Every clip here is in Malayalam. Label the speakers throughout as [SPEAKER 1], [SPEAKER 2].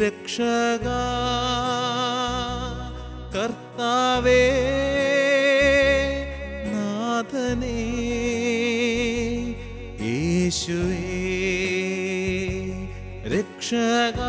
[SPEAKER 1] രക്ഷക കർത്താവേ നാഥനേ യേശുവേ രക്ഷക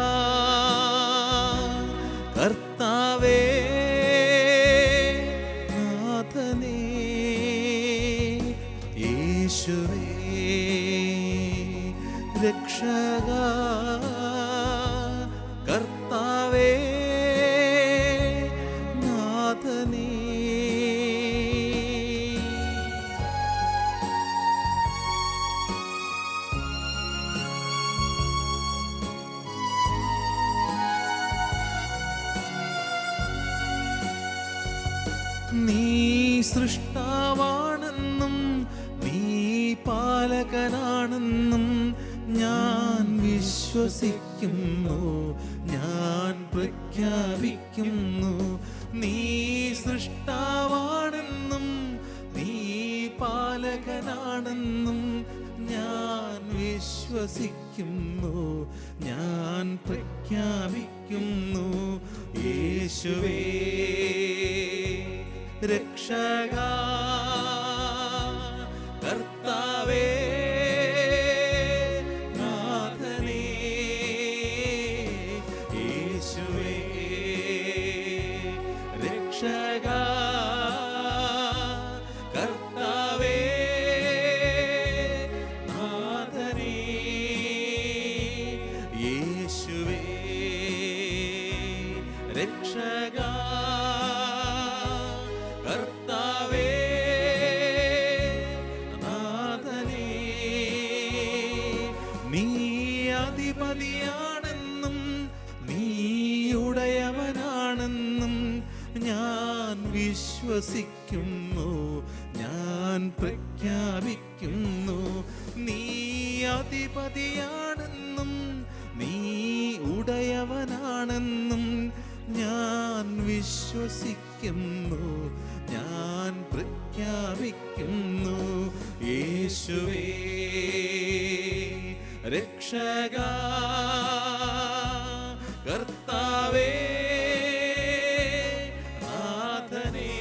[SPEAKER 1] പാലകനാണെന്നും ഞാൻ വിശ്വസിക്കുന്നു ഞാൻ പ്രഖ്യാപിക്കുന്നു. നീ സൃഷ്ടാവാണെന്നും നീ പാലകനാണെന്നും ഞാൻ വിശ്വസിക്കുന്നു ഞാൻ പ്രഖ്യാപിക്കുന്നു. യേശുവേ രക്ഷക രക്ഷക നീ ഞാൻ വിശ്വസിക്കുന്നു ഞാൻ പ്രഖ്യാപിക്കുന്നു. നീ അധിപതിയാണെന്നും വിശ്വസിക്കുന്നു. ഞാൻ പ്രഖ്യാപിക്കുന്നു യേശുവേ രക്ഷക കർത്താവേ നാഥനേ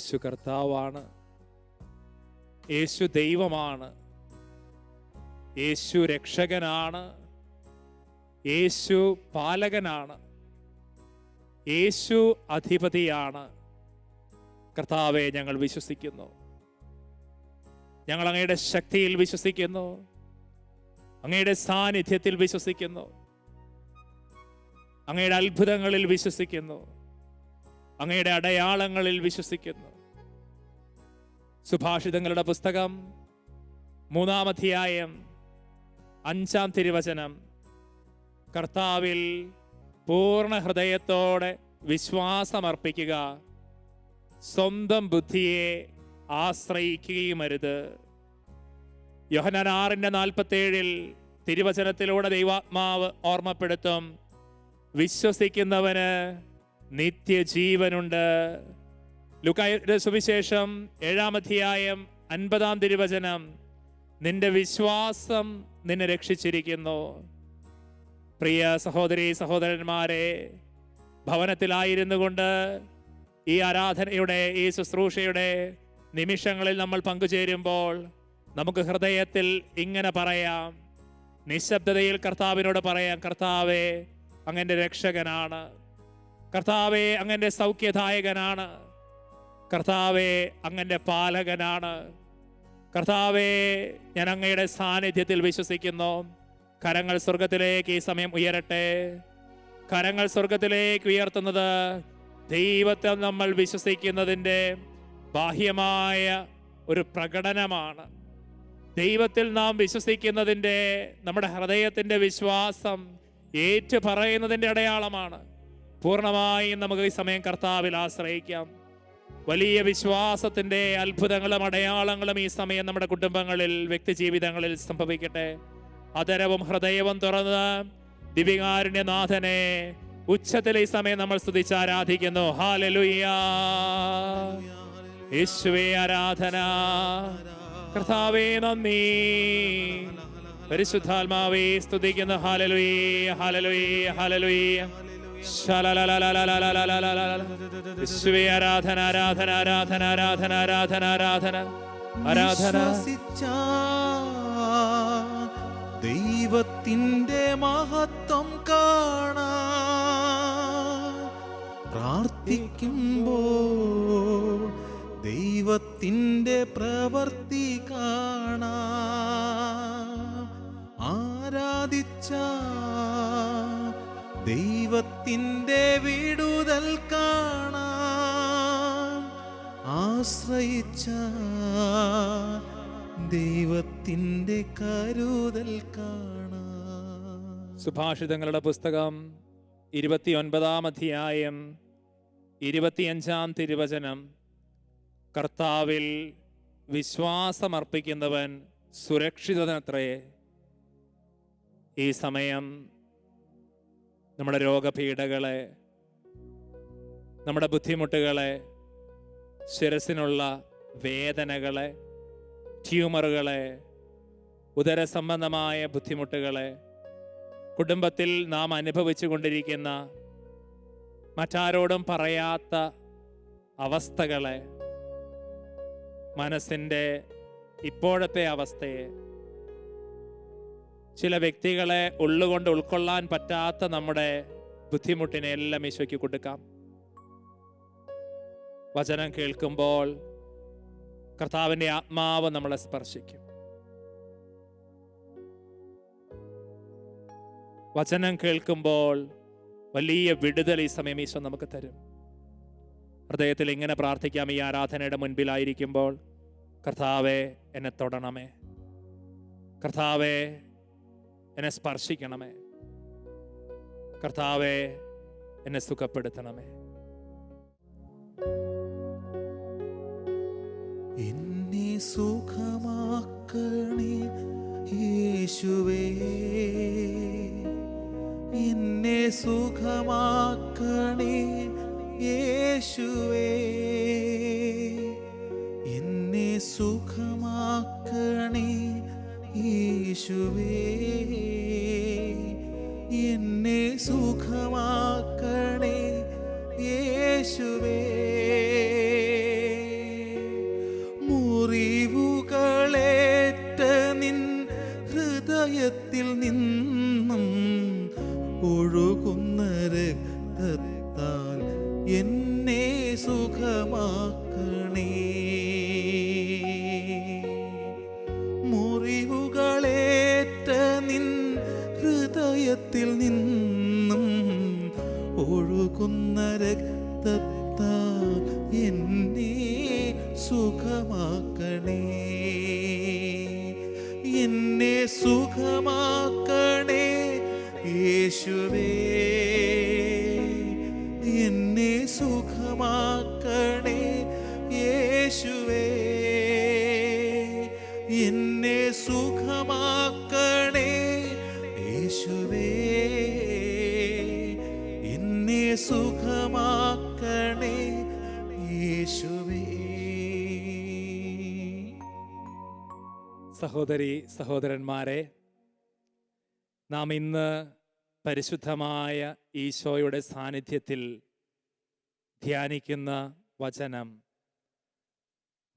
[SPEAKER 2] യേശു കർത്താവാണ്. യേശു ദൈവമാണ്. യേശു രക്ഷകനാണ്. യേശു പാലകനാണ്. യേശു അധിപതിയാണ്. കർത്താവെ ഞങ്ങൾ വിശ്വസിക്കുന്നു. ഞങ്ങൾ അങ്ങയുടെ ശക്തിയിൽ വിശ്വസിക്കുന്നു. അങ്ങയുടെ സാന്നിധ്യത്തിൽ വിശ്വസിക്കുന്നു. അങ്ങയുടെ അത്ഭുതങ്ങളിൽ വിശ്വസിക്കുന്നു. അങ്ങയുടെ അടയാളങ്ങളിൽ വിശ്വസിക്കുന്നു. സുഭാഷിതങ്ങളുടെ പുസ്തകം മൂന്നാം അധ്യായം അഞ്ചാം തിരുവചനം. കർത്താവിൽ പൂർണ ഹൃദയത്തോടെ വിശ്വാസമർപ്പിക്കുക സ്വന്തം ബുദ്ധിയെ ആശ്രയിക്കുകയുമരുത്. യോഹനാൻ ആറിന്റെ നാൽപ്പത്തേഴിൽ തിരുവചനത്തിലൂടെ ദൈവാത്മാവ് ഓർമ്മപ്പെടുത്തും വിശ്വസിക്കുന്നവന് നിത്യജീവനുണ്ട്. ലുക്കായുടെ സുവിശേഷം ഏഴാം അധ്യായം അൻപതാം തിരുവചനം. നിന്റെ വിശ്വാസം നിന്നെ രക്ഷിച്ചിരിക്കുന്നു. പ്രിയ സഹോദരി സഹോദരന്മാരെ ഭവനത്തിലായിരുന്നു കൊണ്ട് ഈ ആരാധനയുടെ ഈ ശുശ്രൂഷയുടെ നിമിഷങ്ങളിൽ നമ്മൾ പങ്കുചേരുമ്പോൾ നമുക്ക് ഹൃദയത്തിൽ ഇങ്ങനെ പറയാം. നിശബ്ദതയിൽ കർത്താവിനോട് പറയാം കർത്താവെ അങ്ങന്റെ രക്ഷകനാണ്. കർത്താവെ അങ്ങന്റെ സൗഖ്യദായകനാണ്. കർത്താവെ അങ്ങന്റെ പാലകനാണ്. കർത്താവെ ഞാൻ അങ്ങയുടെ സാന്നിധ്യത്തിൽ വിശ്വസിക്കുന്നു. കരങ്ങൾ സ്വർഗത്തിലേക്ക് ഈ സമയം ഉയരട്ടെ. കരങ്ങൾ സ്വർഗത്തിലേക്ക് ഉയർത്തുന്നത് ദൈവത്തെ നമ്മൾ വിശ്വസിക്കുന്നതിന്റെ ബാഹ്യമായ ഒരു പ്രകടനമാണ്. ദൈവത്തിൽ നാം വിശ്വസിക്കുന്നതിന്റെ നമ്മുടെ ഹൃദയത്തിന്റെ വിശ്വാസം ഏറ്റു പറയുന്നതിന്റെ അടയാളമാണ്. പൂർണമായും നമുക്ക് ഈ സമയം കർത്താവിൽ ആശ്രയിക്കാം. വലിയ വിശ്വാസത്തിന്റെ അത്ഭുതങ്ങളും അടയാളങ്ങളും ഈ സമയം നമ്മുടെ കുടുംബങ്ങളിൽ വ്യക്തി ജീവിതങ്ങളിൽ സംഭവിക്കട്ടെ. അതരവും ഹൃദയവും തുറന്ന് ദിവികാരുണ്യനാഥനെ ഉച്ചത്തിൽ ഈ സമയം നമ്മൾ സ്തുതിച്ച് ആരാധിക്കുന്നു. യേശുവേ ആരാധന. കർത്താവേ നന്ദി. പരിശുദ്ധാത്മാവേ സ്തുതിക്കുന്നു. ഹാലലുയ ഹാലലുയ ഹാലലുയ ആരാധന ആരാധന ആരാധന ആരാധന ആരാധന ആരാധന ആരാധന
[SPEAKER 1] ദൈവത്തിന്റെ മഹത്വം കാണാ പ്രാർത്ഥിക്കുമ്പോൾ ദൈവത്തിന്റെ പ്രവർത്തി കാണാ ദൈവത്തിന്റെ വിടുതൽ കാണാം ആശ്രയിച്ച ദൈവത്തിന്റെ കരുതൽ കാണാം
[SPEAKER 2] സുഭാഷിതങ്ങളുടെ പുസ്തകം ഇരുപത്തിയൊൻപതാം അധ്യായം ഇരുപത്തിയഞ്ചാം തിരുവചനം. കർത്താവിൽ വിശ്വാസമർപ്പിക്കുന്നവൻ സുരക്ഷിതനത്രേ. ഈ സമയം നമ്മുടെ രോഗപീഠകളെ നമ്മുടെ ബുദ്ധിമുട്ടുകളെ ശിരസിനുള്ള വേദനകളെ ട്യൂമറുകളെ ഉദര സംബന്ധമായ ബുദ്ധിമുട്ടുകളെ കുടുംബത്തിൽ നാം അനുഭവിച്ചു കൊണ്ടിരിക്കുന്ന മറ്റാരോടും പറയാത്ത അവസ്ഥകളെ മനസ്സിന്റെ ഇപ്പോഴത്തെ അവസ്ഥയെ ചില വ്യക്തികളെ ഉള്ളുകൊണ്ട് ഉൾക്കൊള്ളാൻ പറ്റാത്ത നമ്മുടെ ബുദ്ധിമുട്ടിനെ എല്ലാം ഈശോയ്ക്ക് കൊടുക്കാം. വചനം കേൾക്കുമ്പോൾ കർത്താവിന്റെ ആത്മാവ് നമ്മളെ സ്പർശിക്കും. വചനം കേൾക്കുമ്പോൾ വലിയ വിടുതൽ ഈ സമയം ഈശോ നമുക്ക് തരും. ഹൃദയത്തിൽ ഇങ്ങനെ പ്രാർത്ഥിക്കാം ഈ ആരാധനയുടെ മുൻപിലായിരിക്കുമ്പോൾ. കർത്താവെ എന്നെ തൊടണമേ. കർത്താവെ എന്നെ സ്പർശിക്കണമേ. കർത്താവെ എന്നെ സുഖപ്പെടുത്തണമേ.
[SPEAKER 1] എന്നെ സുഖമാക്കണേ യേശുവേ. എന്നെ സുഖമാക്കണേ യേശുവേ. എന്നെ സുഖമാക്കണേ യേശുവേ. രക്തത്താൽ എന്നെ സുഖമാക്കണേ. എന്നെ സുഖമാക്കണേ യേശുവേ. എന്നെ സുഖമാക്കണേ
[SPEAKER 2] സഹോദരി സഹോദരന്മാരെ നാം ഇന്ന് പരിശുദ്ധമായ ഈശോയുടെ സാന്നിധ്യത്തിൽ ധ്യാനിക്കുന്ന വചനം.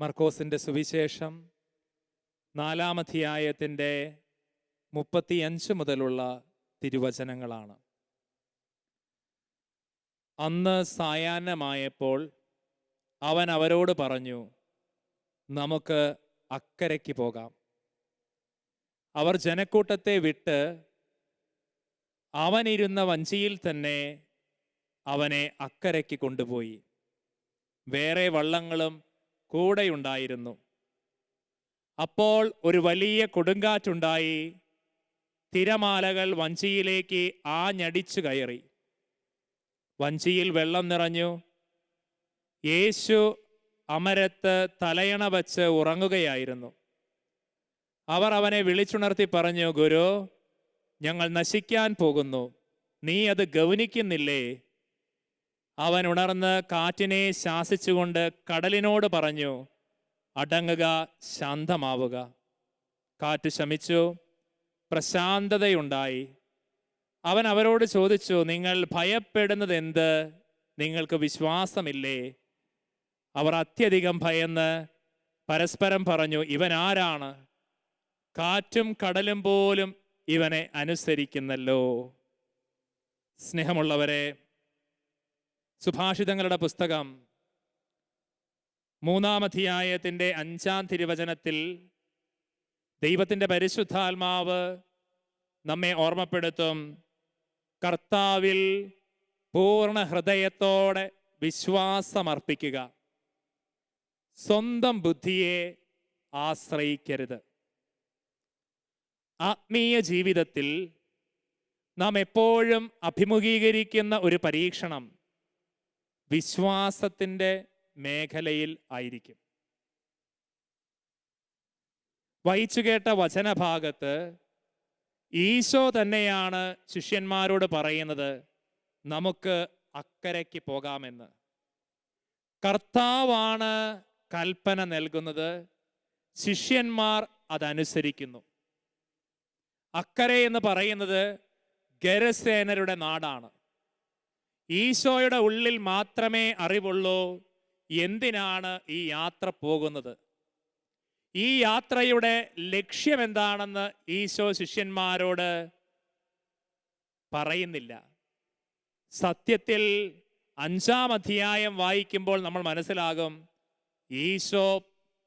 [SPEAKER 2] മർക്കോസിന്റെ സുവിശേഷം നാലാം അധ്യായത്തിന്റെ മുപ്പത്തിയഞ്ച് മുതലുള്ള തിരുവചനങ്ങളാണ്. അന്ന് സായാഹ്നമായപ്പോൾ അവൻ അവരോട് പറഞ്ഞു നമുക്ക് അക്കരയ്ക്ക് പോകാം. അവർ ജനക്കൂട്ടത്തെ വിട്ട് അവനിരുന്ന വഞ്ചിയിൽ തന്നെ അവനെ അക്കരയ്ക്ക് കൊണ്ടുപോയി. വേറെ വള്ളങ്ങളും കൂടെയുണ്ടായിരുന്നു അപ്പോൾ ഒരു വലിയ കൊടുങ്കാറ്റുണ്ടായി. തിരമാലകൾ വഞ്ചിയിലേക്ക് ആഞ്ഞടിച്ചു കയറി. വഞ്ചിയിൽ വെള്ളം നിറഞ്ഞു. യേശു അമരത്ത് തലയണ വച്ച് ഉറങ്ങുകയായിരുന്നു. അവർ അവനെ വിളിച്ചുണർത്തി പറഞ്ഞു ഗുരു ഞങ്ങൾ നശിക്കാൻ പോകുന്നു. നീ അത് ഗൗനിക്കുന്നില്ലേ? അവൻ ഉണർന്ന് കാറ്റിനെ ശാസിച്ചുകൊണ്ട് കടലിനോട് പറഞ്ഞു അടങ്ങുക ശാന്തമാവുക. കാറ്റ് ശമിച്ചു പ്രശാന്തതയുണ്ടായി. അവൻ അവരോട് ചോദിച്ചു നിങ്ങൾ ഭയപ്പെടുന്നത് എന്ത് നിങ്ങൾക്ക് വിശ്വാസമില്ലേ? അവർ അത്യധികം ഭയന്ന് പരസ്പരം പറഞ്ഞു ഇവൻ ആരാണ്? കാറ്റും കടലും പോലും ഇവനെ അനുസരിക്കുന്നല്ലോ. സ്നേഹമുള്ളവരെ സുഭാഷിതങ്ങളുടെ പുസ്തകം മൂന്നാം അധ്യായത്തിന്റെ അഞ്ചാം തിരുവചനത്തിൽ ദൈവത്തിന്റെ പരിശുദ്ധാത്മാവ് നമ്മെ ഓർമ്മപ്പെടുത്തും. കർത്താവിൽ പൂർണ ഹൃദയത്തോടെ വിശ്വാസമർപ്പിക്കുക. സ്വന്തം ബുദ്ധിയെ ആശ്രയിക്കരുത്. ആത്മീയ ജീവിതത്തിൽ നാം എപ്പോഴും അഭിമുഖീകരിക്കുന്ന ഒരു പരീക്ഷണം വിശ്വാസത്തിന്റെ മേഖലയിൽ ആയിരിക്കും. വായിച്ചു കേട്ട വചനഭാഗത്ത് ഈശോ തന്നെയാണ് ശിഷ്യന്മാരോട് പറയുന്നത് നമുക്ക് അക്കരയ്ക്ക് പോകാമെന്ന്. കർത്താവാണ് കൽപ്പന നൽകുന്നത് ശിഷ്യന്മാർ അതനുസരിക്കുന്നു. അക്കരെ എന്ന് പറയുന്നത് ഗരസേനരുടെ നാടാണ്. ഈശോയുടെ ഉള്ളിൽ മാത്രമേ അറിവുള്ളൂ എന്തിനാണ് ഈ യാത്ര പോകുന്നത്. ഈ യാത്രയുടെ ലക്ഷ്യം എന്താണെന്ന് ഈശോ ശിഷ്യന്മാരോട് പറയുന്നില്ല. സത്യത്തിൽ അഞ്ചാം അധ്യായം വായിക്കുമ്പോൾ നമ്മൾ മനസ്സിലാകും ഈശോ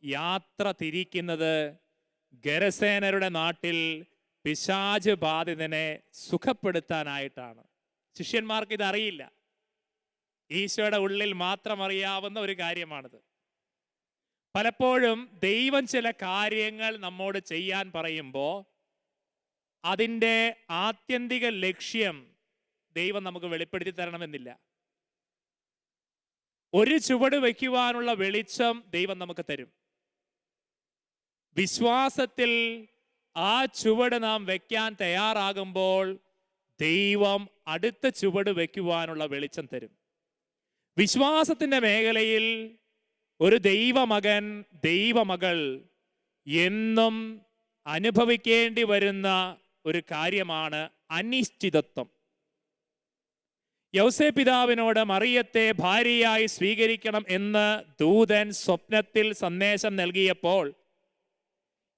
[SPEAKER 2] യാത്ര തിരിക്കുന്നത് ഗരസേനരുടെ നാട്ടിൽ പിശാജ് ബാധിതനെ സുഖപ്പെടുത്താനായിട്ടാണ്. ശിഷ്യന്മാർക്ക് ഇതറിയില്ല. ഈശോയുടെ ഉള്ളിൽ മാത്രം അറിയാവുന്ന ഒരു കാര്യമാണിത്. പലപ്പോഴും ദൈവം ചില കാര്യങ്ങൾ നമ്മോട് ചെയ്യാൻ പറയുമ്പോൾ അതിന്റെ ആത്യന്തിക ലക്ഷ്യം ദൈവം നമുക്ക് വെളിപ്പെടുത്തി തരണമെന്നില്ല. ഒരു ചുവട് വയ്ക്കുവാനുള്ള വെളിച്ചം ദൈവം നമുക്ക് തരും. വിശ്വാസത്തിൽ ആ ചുവട് നാം വെക്കാൻ തയ്യാറാകുമ്പോൾ ദൈവം അടുത്ത ചുവട് വയ്ക്കുവാനുള്ള വെളിച്ചം തരും. വിശ്വാസത്തിന്റെ മേഖലയിൽ ഒരു ദൈവമകൻ ദൈവമകൾ എന്നും അനുഭവിക്കേണ്ടി വരുന്ന ഒരു കാര്യമാണ് അനിശ്ചിതത്വം. യൗസേ പിതാവിനോട് മറിയത്തെ ഭാര്യയായി സ്വീകരിക്കണം എന്ന് ദൂതൻ സ്വപ്നത്തിൽ സന്ദേശം നൽകിയപ്പോൾ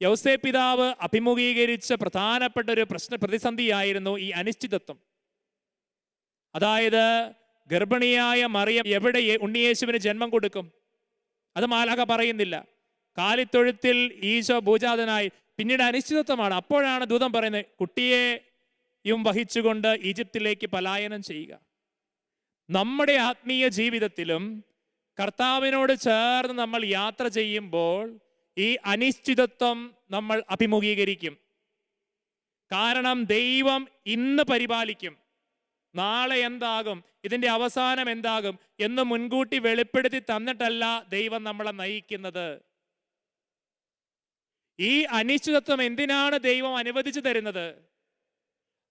[SPEAKER 2] യൗസേ പിതാവ് അഭിമുഖീകരിച്ച പ്രധാനപ്പെട്ട ഒരു പ്രശ്ന പ്രതിസന്ധിയായിരുന്നു ഈ അനിശ്ചിതത്വം. അതായത് ഗർഭിണിയായ മറിയം എവിടെ ഉണ്ണിയേശുവിന് ജന്മം കൊടുക്കും? അത് മാലാഖ പറയുന്നില്ല. കാലിത്തൊഴുത്തിൽ ഈശോ ഭൂജാതനായി. പിന്നീട് അനിശ്ചിതത്വമാണ്. അപ്പോഴാണ് ദൂതം പറയുന്നത് കുട്ടിയെയും വഹിച്ചുകൊണ്ട് ഈജിപ്തിലേക്ക് പലായനം ചെയ്യുക. നമ്മുടെ ആത്മീയ ജീവിതത്തിലും കർത്താവിനോട് ചേർന്ന് നമ്മൾ യാത്ര ചെയ്യുമ്പോൾ ഈ അനിശ്ചിതത്വം നമ്മൾ അഭിമുഖീകരിക്കും. കാരണം ദൈവം ഇന്ന് പരിപാലിക്കും. നാളെ എന്താകും? ഇതിന്റെ അവസാനം എന്താകും? എന്ന് മുൻകൂട്ടി വെളിപ്പെടുത്തി തന്നിട്ടല്ല ദൈവം നമ്മളെ നയിക്കുന്നത്. ഈ അനിശ്ചിതത്വം എന്തിനാണ് ദൈവം അനുവദിച്ചു തരുന്നത്?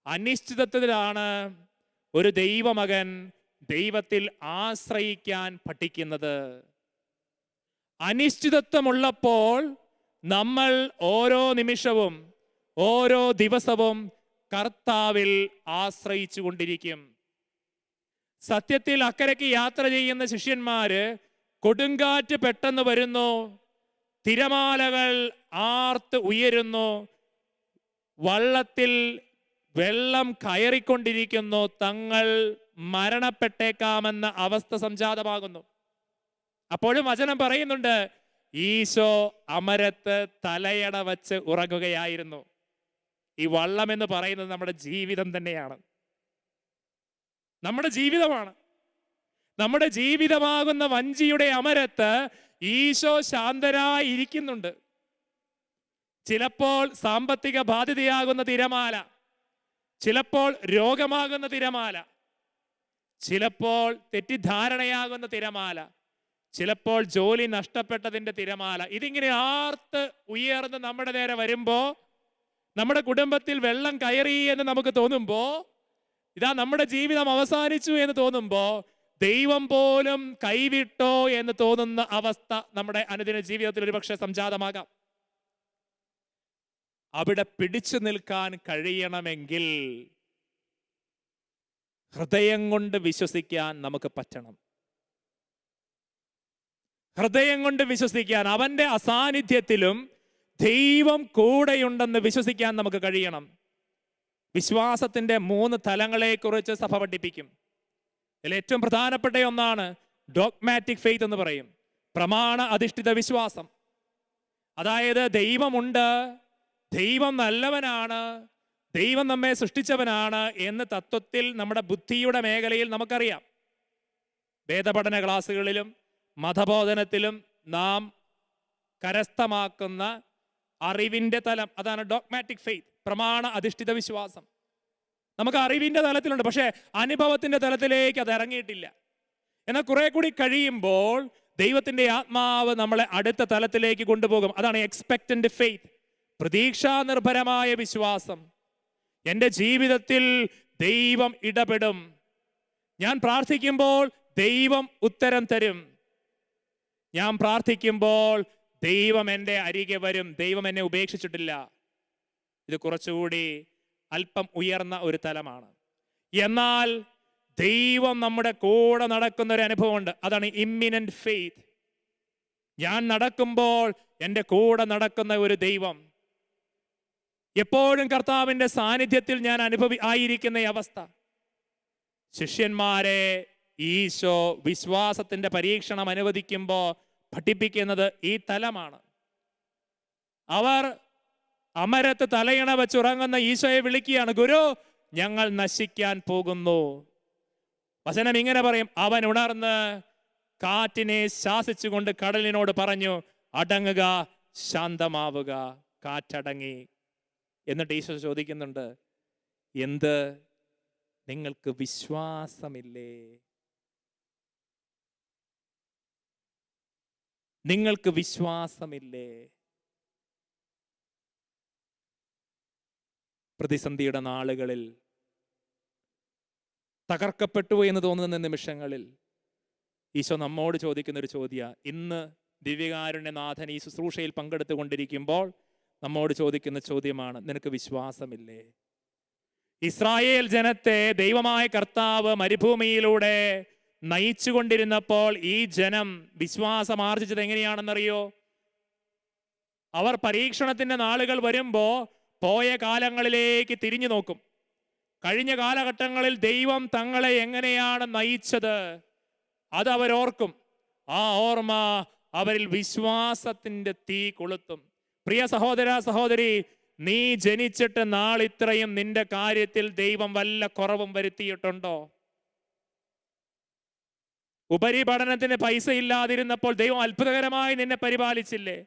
[SPEAKER 2] അനിശ്ചിതത്വത്തിലാണ് ഒരു ദൈവമകൻ ദൈവത്തിൽ ആശ്രയിക്കാൻ പഠിക്കുന്നത്. അനിശ്ചിതത്വമുള്ളപ്പോൾ നമ്മൾ ഓരോ നിമിഷവും ഓരോ ദിവസവും കർത്താവിൽ ആശ്രയിച്ചു കൊണ്ടിരിക്കും സത്യത്തിൽ അക്കരയ്ക്ക് യാത്ര ചെയ്യുന്ന ശിഷ്യന്മാര് കൊടുങ്കാറ്റ് പെട്ടെന്ന് വരുന്നു തിരമാലകൾ ആർത്ത് ഉയരുന്നു വള്ളത്തിൽ വെള്ളം കയറിക്കൊണ്ടിരിക്കുന്നു തങ്ങൾ മരണപ്പെട്ടേക്കാമെന്ന അവസ്ഥ സംജാതമാകുന്നു. അപ്പോഴും വചനം പറയുന്നുണ്ട് ഈശോ അമരത്ത് തലയട വച്ച് ഉറങ്ങുകയായിരുന്നു. ഈ വള്ളം എന്ന് പറയുന്നത് നമ്മുടെ ജീവിതം തന്നെയാണ്. നമ്മുടെ ജീവിതമാണ്. നമ്മുടെ ജീവിതമാകുന്ന വഞ്ചിയുടെ അമരത്ത് ഈശോ ശാന്തരായി ഇരിക്കുന്നുണ്ട് ചിലപ്പോൾ സാമ്പത്തിക ബാധ്യതയാകുന്ന തിരമാല ചിലപ്പോൾ രോഗമാകുന്ന തിരമാല ചിലപ്പോൾ തെറ്റിദ്ധാരണയാകുന്ന തിരമാല ചിലപ്പോൾ ജോലി നഷ്ടപ്പെട്ടതിന്റെ തിരമാല. ഇതിങ്ങനെ ആർത്ത് ഉയർന്ന് നമ്മുടെ നേരെ വരുമ്പോൾ നമ്മുടെ കുടുംബത്തിൽ വെള്ളം കയറി എന്ന് നമുക്ക് തോന്നുമ്പോൾ ഇതാ നമ്മുടെ ജീവിതം അവസാനിച്ചു എന്ന് തോന്നുമ്പോൾ ദൈവം പോലും കൈവിട്ടോ എന്ന് തോന്നുന്ന അവസ്ഥ നമ്മുടെ അനുദിന ജീവിതത്തിൽ ഒരുപക്ഷെ സംജാതമാകാം. അവിടെ പിടിച്ചു നിൽക്കാൻ കഴിയണമെങ്കിൽ ഹൃദയം കൊണ്ട് വിശ്വസിക്കാൻ നമുക്ക് പറ്റണം. ഹൃദയം കൊണ്ട് വിശ്വസിക്കാൻ അവന്റെ അസാന്നിധ്യത്തിലും ദൈവം കൂടെയുണ്ടെന്ന് വിശ്വസിക്കാൻ നമുക്ക് കഴിയണം. വിശ്വാസത്തിന്റെ മൂന്ന് തലങ്ങളെക്കുറിച്ച് സഭ പഠിപ്പിക്കും. ഇതിൽ ഏറ്റവും പ്രധാനപ്പെട്ട ഒന്നാണ് ഡോഗ്മാറ്റിക് ഫെയ്ത്ത് എന്ന് പറയും. പ്രമാണ അധിഷ്ഠിത വിശ്വാസം. അതായത് ദൈവമുണ്ട് ദൈവം നല്ലവനാണ് ദൈവം നമ്മെ സൃഷ്ടിച്ചവനാണ് എന്ന് തത്വത്തിൽ നമ്മുടെ ബുദ്ധിയുടെ മേഖലയിൽ നമുക്കറിയാം. വേദപഠന ക്ലാസ്സുകളിലും മതബോധനത്തിലും നാം കരസ്ഥമാക്കുന്ന അറിവിന്റെ തലം. അതാണ് ഡോഗ്മാറ്റിക് ഫെയ്ത്ത് പ്രമാണ അധിഷ്ഠിത വിശ്വാസം. നമുക്ക് അറിവിന്റെ തലത്തിലുണ്ട് പക്ഷേ അനുഭവത്തിന്റെ തലത്തിലേക്ക് അത് ഇറങ്ങിയിട്ടില്ല. എന്നാൽ കുറെ കൂടി കഴിയുമ്പോൾ ദൈവത്തിന്റെ ആത്മാവ് നമ്മളെ അടുത്ത തലത്തിലേക്ക് കൊണ്ടുപോകും. അതാണ് എക്സ്പെക്റ്റന്റ് ഫെയ്ത്ത് പ്രതീക്ഷാ നിർഭരമായ വിശ്വാസം. എന്റെ ജീവിതത്തിൽ ദൈവം ഇടപെടും. ഞാൻ പ്രാർത്ഥിക്കുമ്പോൾ ദൈവം ഉത്തരം തരും. ഞാൻ പ്രാർത്ഥിക്കുമ്പോൾ ദൈവം എന്റെ അരികെ വരും. ദൈവം എന്നെ ഉപേക്ഷിച്ചിട്ടില്ല. ഇത് കുറച്ചുകൂടി അല്പം ഉയർന്ന ഒരു തലമാണ്. എന്നാൽ ദൈവം നമ്മുടെ കൂടെ നടക്കുന്ന ഒരു അനുഭവമുണ്ട്. അതാണ് ഇമ്മിനന്റ് ഫെയ്ത്ത് ഞാൻ നടക്കുമ്പോൾ എന്റെ കൂടെ നടക്കുന്ന ഒരു ദൈവം. എപ്പോഴും കർത്താവിന്റെ സാന്നിധ്യത്തിൽ ഞാൻ അനുഭവി ആയിരിക്കുന്ന അവസ്ഥ. ശിഷ്യന്മാരെ ഈശോ വിശ്വാസത്തിന്റെ പരീക്ഷണം അനുവദിക്കുമ്പോൾ പഠിപ്പിക്കുന്നത് ഈ തലമാണ്. അവർ അമരത്ത് തലയിണ വെച്ചുറങ്ങുന്ന ഈശോയെ വിളിക്കുകയാണ് ഗുരു ഞങ്ങൾ നശിക്കാൻ പോകുന്നു. വചനം ഇങ്ങനെ പറയും അവൻ ഉണർന്ന് കാറ്റിനെ ശാസിച്ചുകൊണ്ട് കടലിനോട് പറഞ്ഞു അടങ്ങുക ശാന്തമാവുക കാറ്റടങ്ങി. എന്നിട്ട് ഈശോ ചോദിക്കുന്നുണ്ട് എന്ത്? നിങ്ങൾക്ക് വിശ്വാസമില്ലേ? നിങ്ങൾക്ക് വിശ്വാസമില്ലേ? പ്രതിസന്ധിയുടെ നാളുകളിൽ തകർക്കപ്പെട്ടു എന്ന് തോന്നുന്ന നിമിഷങ്ങളിൽ ഈശോ നമ്മോട് ചോദിക്കുന്ന ഒരു ചോദ്യ ഇന്ന് ദിവ്യകാരുണ്യനാഥൻ ഈ ശുശ്രൂഷയിൽ പങ്കെടുത്തുകൊണ്ടിരിക്കുമ്പോൾ നമ്മോട് ചോദിക്കുന്ന ചോദ്യമാണ് നിനക്ക് വിശ്വാസമില്ലേ? ഇസ്രായേൽ ജനത്തെ ദൈവമായ കർത്താവ് മരുഭൂമിയിലൂടെ നയിച്ചുകൊണ്ടിരുന്നപ്പോൾ ഈ ജനം വിശ്വാസം ആർജിച്ചത് എങ്ങനെയാണെന്നറിയോ? അവർ പരീക്ഷണത്തിന്റെ നാളുകൾ വരുമ്പോ പോയ കാലങ്ങളിലേക്ക് തിരിഞ്ഞു നോക്കും. കഴിഞ്ഞ കാലഘട്ടങ്ങളിൽ ദൈവം തങ്ങളെ എങ്ങനെയാണ് നയിച്ചത്? അത് അവരോർക്കും ആ ഓർമ്മ അവരിൽ വിശ്വാസത്തിന്റെ തീ കൊളുത്തും. പ്രിയ സഹോദര സഹോദരി നീ ജനിച്ചിട്ട് നാളിത്രയും നിന്റെ കാര്യത്തിൽ ദൈവം വല്ല കുറവും വരുത്തിയിട്ടുണ്ടോ? ഉപരിപഠനത്തിന് പൈസ ഇല്ലാതിരുന്നപ്പോൾ ദൈവം അത്ഭുതകരമായി നിന്നെ പരിപാലിച്ചില്ലേ?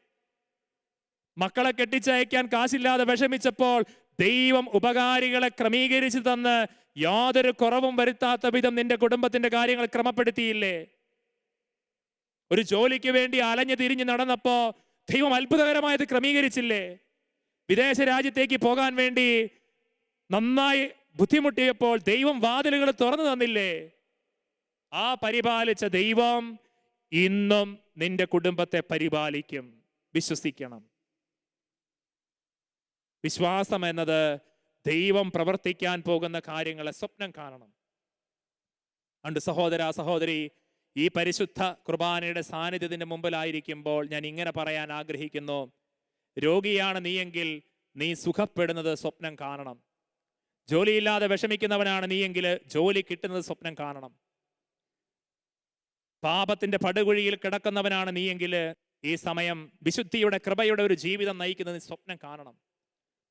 [SPEAKER 2] മക്കളെ കെട്ടിച്ചയക്കാൻ കാശില്ലാതെ വിഷമിച്ചപ്പോൾ ദൈവം ഉപകാരികളെ ക്രമീകരിച്ചു തന്ന് യാതൊരു കുറവും വരുത്താത്ത വിധം നിന്റെ കുടുംബത്തിന്റെ കാര്യങ്ങൾ ക്രമപ്പെടുത്തിയില്ലേ? ഒരു ജോലിക്ക് വേണ്ടി അലഞ്ഞു തിരിഞ്ഞു നടന്നപ്പോ ദൈവം അത്ഭുതകരമായത് ക്രമീകരിച്ചില്ലേ? വിദേശ രാജ്യത്തേക്ക് പോകാൻ വേണ്ടി നന്നായി ബുദ്ധിമുട്ടിയപ്പോൾ ദൈവം വാതിലുകൾ തുറന്നു തന്നില്ലേ? ആ പരിപാലിച്ച ദൈവം ഇന്നും നിന്റെ കുടുംബത്തെ പരിപാലിക്കും. വിശ്വസിക്കണം. വിശ്വാസം എന്നത് ദൈവം പ്രവർത്തിക്കാൻ പോകുന്ന കാര്യങ്ങളെ സ്വപ്നം കാണണം. അണ്ട് സഹോദര സഹോദരി ഈ പരിശുദ്ധ കുർബാനയുടെ സാന്നിധ്യത്തിന്റെ മുമ്പിലായിരിക്കുമ്പോൾ ഞാൻ ഇങ്ങനെ പറയാൻ ആഗ്രഹിക്കുന്നു. രോഗിയാണ് നീയെങ്കിൽ നീ സുഖപ്പെടുന്നത് സ്വപ്നം കാണണം. ജോലിയില്ലാതെ വിഷമിക്കുന്നവനാണ് നീയെങ്കിൽ ജോലി കിട്ടുന്നത് സ്വപ്നം കാണണം. പാപത്തിന്റെ പടുകുഴിയിൽ കിടക്കുന്നവനാണ് നീയെങ്കിൽ ഈ സമയം വിശുദ്ധിയുടെ കൃപയുടെ ഒരു ജീവിതം നയിക്കുന്നത് നീ സ്വപ്നം കാണണം.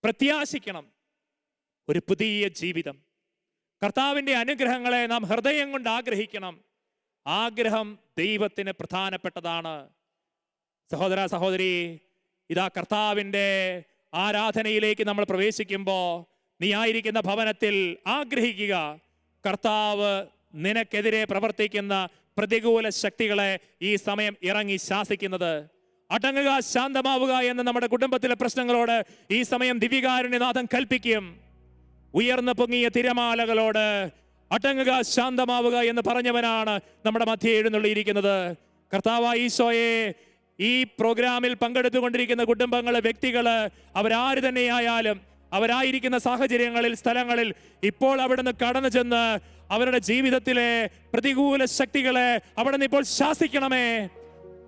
[SPEAKER 2] പ്രത്യാശിക്കണം ഒരു പുതിയ ജീവിതം. കർത്താവിന്റെ അനുഗ്രഹങ്ങളെ നാം ഹൃദയം കൊണ്ട് ആഗ്രഹിക്കണം. ആഗ്രഹം ദൈവത്തിന് പ്രധാനപ്പെട്ടതാണ്. സഹോദര സഹോദരി ഇതാ കർത്താവിന്റെ ആരാധനയിലേക്ക് നമ്മൾ പ്രവേശിക്കുമ്പോൾ നീ ആയിരിക്കുന്ന ഭവനത്തിൽ ആഗ്രഹിക്കുക. കർത്താവ് നിനക്കെതിരെ പ്രവർത്തിക്കുന്ന പ്രതികൂല ശക്തികളെ ഈ സമയം ഇറങ്ങി ശാസിക്കുന്നത്. അടങ്ങുക ശാന്തമാവുക എന്ന നമ്മുടെ കുടുംബത്തിലെ പ്രശ്നങ്ങളോട് ഈ സമയം ദിവ്യകാരുണ്യനാഥം കൽപ്പിക്കും. ഉയർന്നു പൊങ്ങിയ തിരമാലകളോട് അടങ്ങുക ശാന്തമാവുക എന്ന് പറഞ്ഞവനാണ് നമ്മുടെ മധ്യ എഴുന്നള്ളിയിരിക്കുന്നത്. കർത്താവ് ഈശോയെ ഈ പ്രോഗ്രാമിൽ പങ്കെടുത്തുകൊണ്ടിരിക്കുന്ന കുടുംബങ്ങൾ വ്യക്തികൾ അവരാര് തന്നെയായാലും അവരായിരിക്കുന്ന സാഹചര്യങ്ങളിൽ സ്ഥലങ്ങളിൽ ഇപ്പോൾ അവിടുന്ന് കടന്നു ചെന്ന് അവരുടെ ജീവിതത്തിലെ പ്രതികൂല ശക്തികളെ അവിടെ നിന്ന് ഇപ്പോൾ ശാസിക്കണമേ.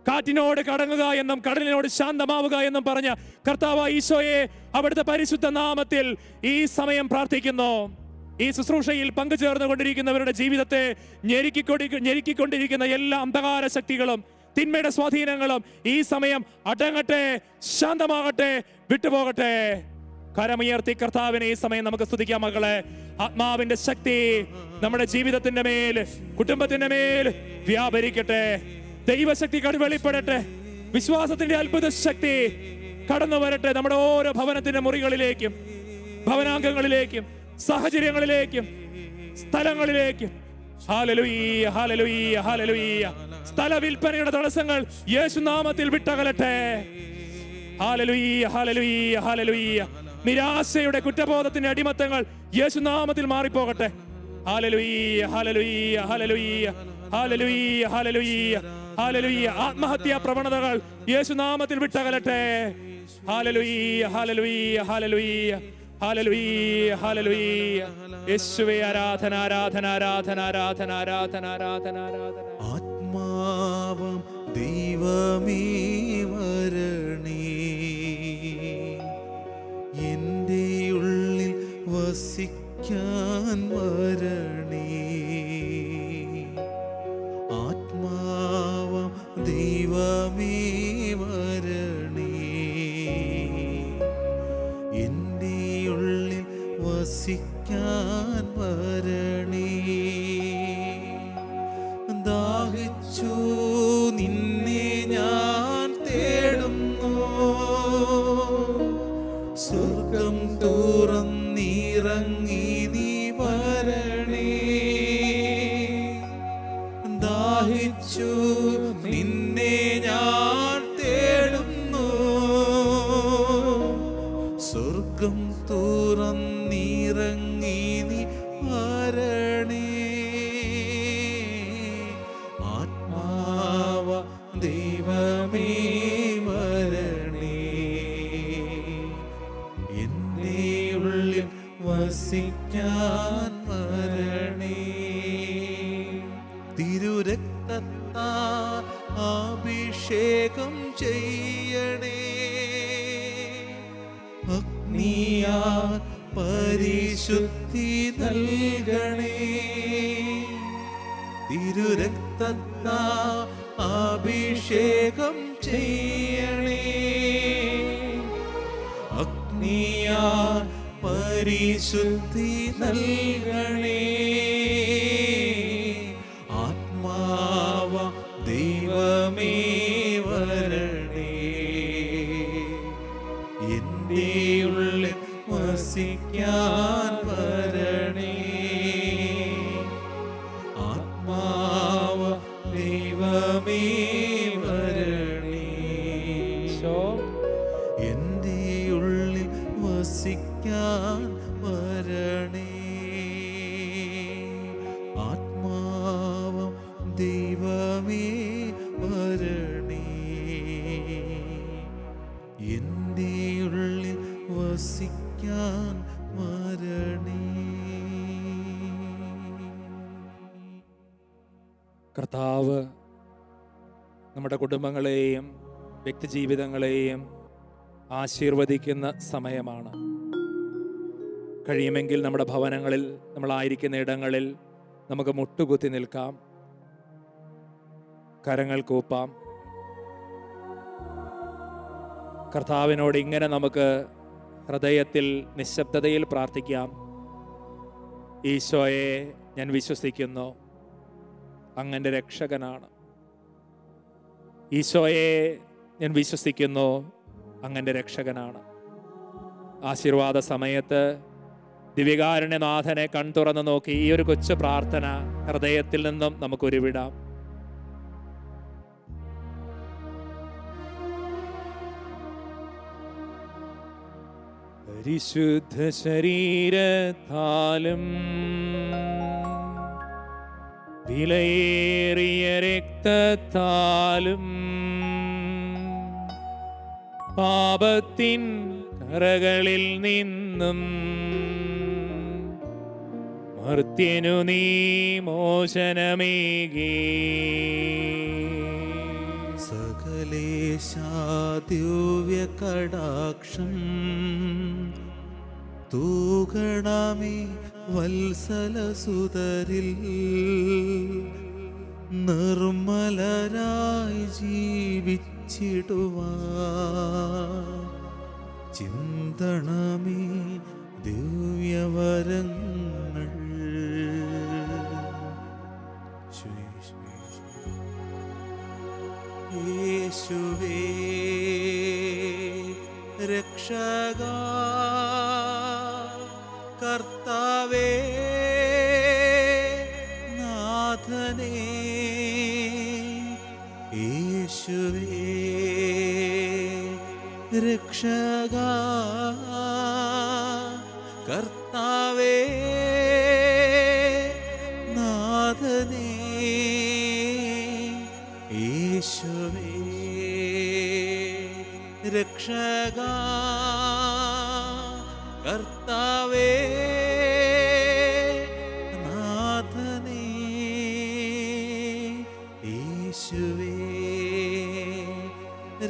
[SPEAKER 2] കാറ്റിനോട് കടങ്ങുക എന്നും കടലിനോട് ശാന്തമാവുക എന്നും പറഞ്ഞ കർത്താവ് ഈശോയെ അവിടുത്തെ പരിശുദ്ധ നാമത്തിൽ ഈ സമയം പ്രാർത്ഥിക്കുന്നു. ഈ ശുശ്രൂഷയിൽ പങ്കുചേർന്നു കൊണ്ടിരിക്കുന്നവരുടെ ജീവിതത്തെ ഞെരുക്കിക്കൊടി ഞെരുക്കിക്കൊണ്ടിരിക്കുന്ന എല്ലാ അന്ധകാര ശക്തികളും തിന്മയുടെ സ്വാധീനങ്ങളും ഈ സമയം അടങ്ങട്ടെ ശാന്തമാകട്ടെ വിട്ടുപോകട്ടെ. കരമുയർത്തി കർത്താവിനെ ഈ സമയം നമുക്ക് സ്തുതിക്കാം മകളെ ആത്മാവിന്റെ ശക്തി നമ്മുടെ ജീവിതത്തിന്റെ മേൽ കുടുംബത്തിന്റെ മേൽ വ്യാപരിക്കട്ടെ. ദൈവശക്തി വെളിപ്പെടട്ടെ. വിശ്വാസത്തിന്റെ അത്ഭുത ശക്തി കടന്നു വരട്ടെ നമ്മുടെ ഓരോ ഭവനത്തിന്റെ മുറികളിലേക്കും ഭവനാംഗങ്ങളിലേക്കും സാഹചര്യങ്ങളിലേക്കും സ്ഥലങ്ങളിലേക്കും. സ്ഥല വിൽപ്പനയുടെ തടസ്സങ്ങൾ യേശുനാമത്തിൽ വിട്ടകലട്ടെ. ഹാലലുയ്യ ഹാലലുയ്യ ഹാലലുയ്യ നിരാശയുടെ കുറ്റബോധത്തിന്റെ അടിമത്തങ്ങൾ യേശുനാമത്തിൽ മാറിപ്പോകട്ടെ. ആത്മഹത്യാ പ്രവണതകൾ യേശുനാമത്തിൽ വിട്ടകലട്ടെ. യേശുവേ ആരാധന ആരാധന ആരാധന ആരാധന ആരാധന ആരാധന ആരാധന.
[SPEAKER 1] ആത്മാവം ദൈവമേ വരണേ വസിക്കാൻ വരണേ. ആത്മാവം ദൈവമേ വരണേ. എന്റെ ഉള്ളിൽ വസിക്കാൻ വരണേ. പരിശുദ്ധി നൽകണേ. തിരുരക്തത്താ നിന്റെയുള്ളിൽ വസിക്കാൻ വരണേ. ആത്മാവം ദൈവമേ വരണേ. എന്റെയുള്ളിൽ വസിക്കാൻ വരണേ.
[SPEAKER 2] കർത്താവ് നമ്മുടെ കുടുംബങ്ങളെയും വ്യക്തിജീവിതങ്ങളെയും ആശീർവദിക്കുന്ന സമയമാണ്. കഴിയുമെങ്കിൽ നമ്മുടെ ഭവനങ്ങളിൽ നമ്മളായിരിക്കുന്ന ഇടങ്ങളിൽ നമുക്ക് മുട്ടുകുത്തി നിൽക്കാം. കരങ്ങൾ കൂപ്പാം. കർത്താവിനോട് ഇങ്ങനെ നമുക്ക് ഹൃദയത്തിൽ നിശബ്ദതയിൽ പ്രാർത്ഥിക്കാം. ഈശോയെ ഞാൻ വിശ്വസിക്കുന്നു അങ്ങന്റെ രക്ഷകനാണ്. ഈശോയെ ഞാൻ വിശ്വസിക്കുന്നു അങ്ങന്റെ രക്ഷകനാണ്. ആശീർവാദ സമയത്ത് ദിവ്യകാരുണ്യനാഥനെ കൺതുറന്ന് നോക്കി ഈ ഒരു കൊച്ചു പ്രാർത്ഥന ഹൃദയത്തിൽ നിന്നും നമുക്ക് ഉരുവിടാം പരിശുദ്ധ ശരീരത്താലും വിലയേറിയ രക്തത്താലും പാപത്തിൻ കറകളിൽ നിന്നും മർത്യനു നീ മോചനമേകി.
[SPEAKER 1] സകലേശാദ്യോവ്യ കടാക്ഷം തൂകണമേ വത്സലസുതരിൽ നിർമ്മലരായി ജീവിച്ചിടുവാ ചിന്തണമേ ദിവ്യവരങ്ങൾ. യേശുവേ രക്ഷക രക്ഷക കർത്താവേ നാഥനേ യേശുവേ രക്ഷക കർത്താവേ നാഥനേ യേശുവേ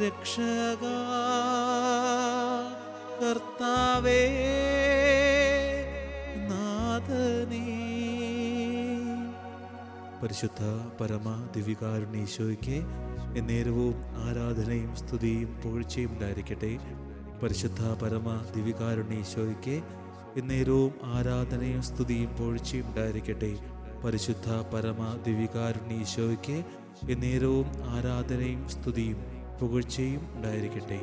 [SPEAKER 1] രക്ഷക പരിശുദ്ധ പരമ ദിവികാരുണീശോയ്ക്ക് എന്നേരവും ആരാധനയും സ്തുതിയും പുകഴ്ചയും ഉണ്ടായിരിക്കട്ടെ. പരിശുദ്ധ പരമ ദിവികാരുണീശോയ്ക്ക് എന്നേരവും ആരാധനയും സ്തുതിയും പുകഴ്ചയും ഉണ്ടായിരിക്കട്ടെ. പരിശുദ്ധ പരമ ദിവികാരുണീശോയ്ക്ക് എന്നേരവും ആരാധനയും സ്തുതിയും പുകഴ്ചയും ഉണ്ടായിരിക്കട്ടെ.